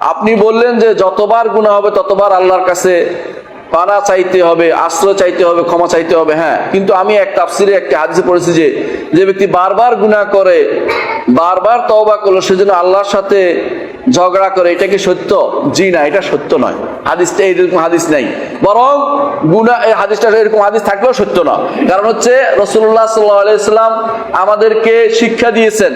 আপনি বললেন যে যতবার গুণা হবে, ততবার আল্লাহর কাছে পানা চাইতে হবে, আশ্রয় চাইতে হবে, ক্ষমা চাইতে হবে হ্যাঁ। কিন্তু আমি এক তাফসিরে একটা হাদিসে পড়েছি যে যে ব্যক্তি বারবার গুনাহ করে, বারবার তওবা করল, সেজন্য আল্লাহর সাথে ঝগড়া করে, এটা কি সত্য? জি না, এটা সত্য নয়। হাদিসটা এইরকম হাদিস নেই। বরং গুনা এই হাদিসটা এরকম হাদিস থাকলেও সত্য না। কারণ হচ্ছে রসুল্লাহ সাল্লাম আমাদেরকে শিক্ষা দিয়েছেন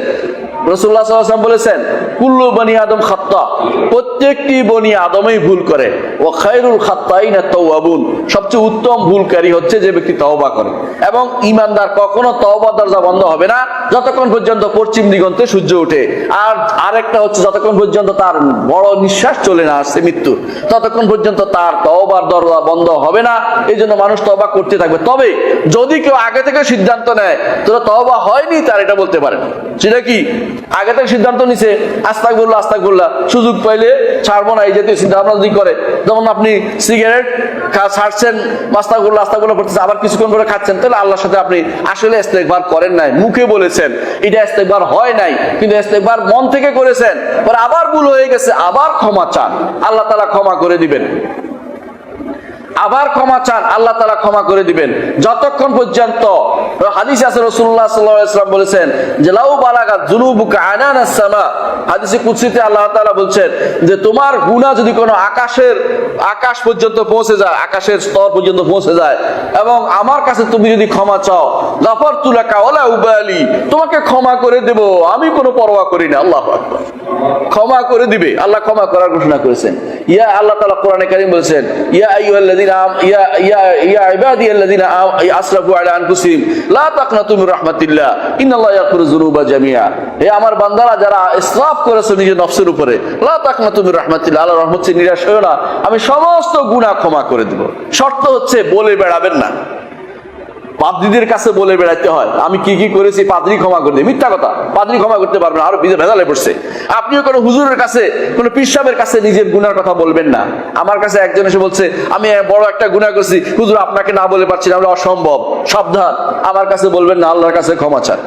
রসুল্লাহ সাল্লাম বলেছেন, কুল্লু বনি আদম খাত্তা। প্রত্যেকটি বনি আদমই ভুল করে। ও খায়রুল খাত্তাই না তৌবাবুন সবচেয়ে উত্তম ভুলকারী হচ্ছে যে ব্যক্তি তওবা করে। এবং ইমানদার কখনো তওবা দরজা বন্ধ হবে না, যতক্ষণ পর্যন্ত পশ্চিম দিগন্তে সূর্য ওঠে। আর আরেকটা হচ্ছে, যতক্ষণ পর্যন্ত তার বড় নিঃশ্বাস চলে না আসছে মৃত্যু ততক্ষণ পর্যন্ত তার তওবার দরজা বন্ধ হবে না। এই জন্য মানুষ তওবা করতে থাকবে। তবে যদি কেউ আগে থেকে সিদ্ধান্ত নেয় তোরা তওবা হয়নি তার, এটা বলতে পারে। সেটা কি? আগে থেকে সিদ্ধান্ত নিছে আস্তাক বলল আস্তাক বললা সুযোগ পাইলে ছাড়বো না, এই জাতীয় চিন্তা ভাবনা যদি করে। যেমন আপনি সিগারেট ছাড়ছেন আস্তাক বলল আস্তাক বলল পড়তেছে আবার কিছুক্ষণ পরে খাচ্ছেন, তাহলে আল্লাহর সাথে আপনি আসলে ইস্তেকবার করেন নাই। মুখে বলেছেন, এটা ইস্তেকবার হয় নাই, কিন্তু ইস্তেকবার মন থেকে করেছেন, পরে আবার ভুল হয়ে গেছে, আবার ক্ষমা চান, আল্লাহ তালা ক্ষমা করে দিবেন। আবার ক্ষমা চান, আল্লাহ তালা ক্ষমা করে দিবেন। যতক্ষণ পর্যন্ত হাদিস আছে রসুল্লাহ সাল্লাম বলেছেন যে, লাউ বালাগা জুনুবুকা আনান সামা হাদিসে কুৎসিতে আল্লাহ তাআলা বলছেন যে, তোমার গুনাহ যদি কোনো আকাশের, আকাশ পর্যন্ত পৌঁছে যায়, আকাশের স্তর পর্যন্ত পৌঁছে যায়, এবং আমার কাছে তুমি যদি ক্ষমা চাও গাফার তুলাকা ওলা উবালি, তোমাকে ক্ষমা করে দেব, আমি কোনো পরোয়া করি না। আল্লাহ আকবার। ক্ষমা করে দিবে। আল্লাহ ক্ষমা করার ঘোষণা করেছেন। ইয়া আল্লাহ তাআলা কোরআনে কারীম বলেছেন, ইয়া আম- ইয়া ইয়া ইয়া আসরাফু আলা আনফুসিহিম, লা তাকনাতু মির রাহমাতিল্লাহ, ইন্নাল্লাহা ইয়াগফিরু যুনুবা জামিআ। হে আমার বান্দারা, যারা ইসরাফ করেছে নিজের নফসের উপরে, লা তাকনাতু মির রাহমাতিল্লাহ, আল্লাহর রহমত নিরাশ হয়ো না। আমি সমস্ত গুনাহ ক্ষমা করে দেব। শর্ত হচ্ছে বলে বেড়াবেন না। পাদ্রীদের কাছে বলে বেড়াইতে হয়, আমি কি কি করেছি পাদ্রী ক্ষমা করে দিই মিথ্যা কথা, পাদ্রী ক্ষমা করতে পারবে না, আরও ভেজালে পড়ছে। আপনিও কোনো হুজুরের কাছে, কোনো পিসাবের কাছে নিজের গুনার কথা বলবেন না। আমার কাছে একজন এসে বলছে, আমি বড় একটা গুণা করছি, হুজুর আপনাকে না বলে পারছি না, আমরা অসম্ভব, সাবধান। আমার কাছে বলবেন না, আল্লাহর কাছে ক্ষমা চান।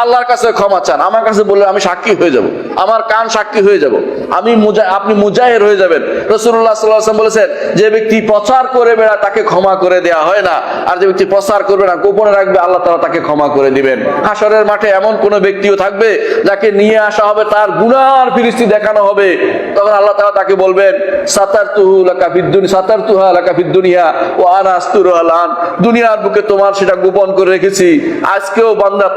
আল্লাহর কাছে ক্ষমা চান, আমার কাছে বললে আমি সাক্ষী হয়ে যাব। আমার কান সাক্ষী হয়ে যাব। আমি আপনি মুজাহের হয়ে যাবেন। রসুল্লাহ সাল্লাম বলেছেন, যে ব্যক্তি প্রচার করে বেড়া, তাকে ক্ষমা করে দেয়া হয় না। আর যে ব্যক্তি প্রচার করবে না, গোপনে রাখবে, আল্লাহ তালা তাকে ক্ষমা করে দিবেন। হাসরের মাঠে এমন কোন ব্যক্তিও থাকবে, যাকে নিয়ে আসা হবে, তার গুনার ফিরিস্তি দেখানো হবে। তখন আল্লাহ তালা তাকে বলবেন সাতার তুহু লাকাফিদ্দুনি সাতার তুহা লাকাফিদ্দুনিয়া ও আনা আস্তুর আলান দুনিয়ার বুকে তোমার সেটা গোপন করে রেখেছি। আজকেও বান্দা